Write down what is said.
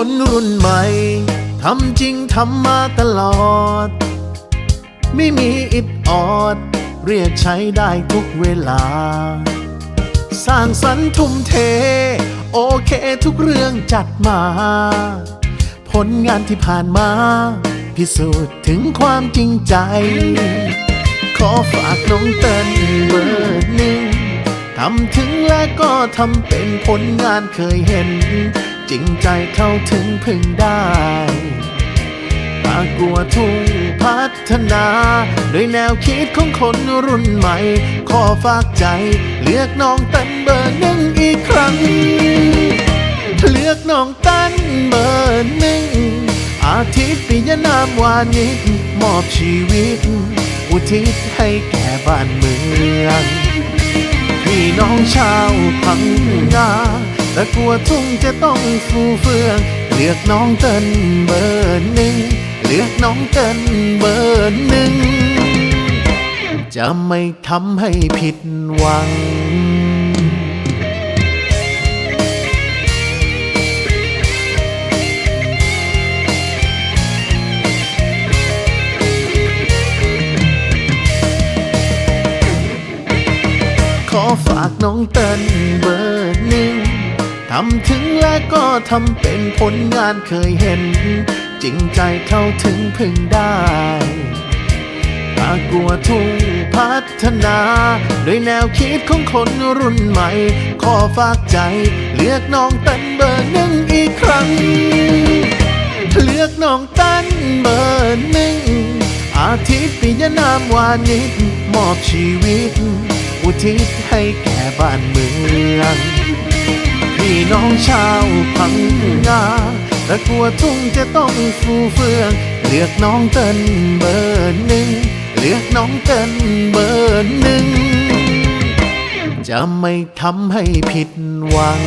คนรุ่นใหม่ทำจริงทำมาตลอด ไม่มีอิดออด เรียกใช้ได้ทุกเวลา สร้างสรรค์ทุ่มเท โอเคทุกเรื่องจัดมา ผลงานที่ผ่านมา พิสูจน์ถึงความจริงใจ ขอฝากน้องเติ้ลเบอร์หนึ่งทำถึงและก็ทำเป็นผลงานเคยเห็น จริงใจเข้าถึงพึงได้ปากกัวทุ่งพัฒนาโดยแนวคิดของคนรุ่นใหม่ ขอฝากใจ เลือกน้องตันเบอร์หนึ่งอีกครั้ง เลือกน้องตันเบอร์หนึ่ง อาทิตย์ปิยนามวานิชมอบชีวิต อุทิศให้แก่บ้านเมือง พี่น้องชาวพังงา แต่กลัวทุ่งจะต้องฟูเฟือง เลือกน้องเติ้นเบอร์หนึ่ง เลือกน้องเติ้นเบอร์หนึ่ง จะไม่ทำให้ผิดหวังขอฝากน้องเติ้นเบอร์หนึ่ง ทำถึงและก็ทำเป็นผลงานเคยเห็น จริงใจเข้าถึงพึงได้ปากัวทุ่งพัฒนาโดยแนวคิดของคนรุ่นใหม่ ขอฝากใจ เลือกน้องติ้นเบอร์หนึ่งอีกครั้ง เลือกน้องตันเบอร์หนึ่ง อาทิตย์ปิยนามวานิชมอบชีวิต อุทิศให้แก่บ้านเมือง พี่น้องชาวพังงาแต่กลัวทุ่งจะต้องฟูเฟือง เลือกน้องเติ้นเบอร์หนึ่ง เลือกน้องเติ้นเบอร์หนึ่ง จะไม่ทำให้ผิดหวัง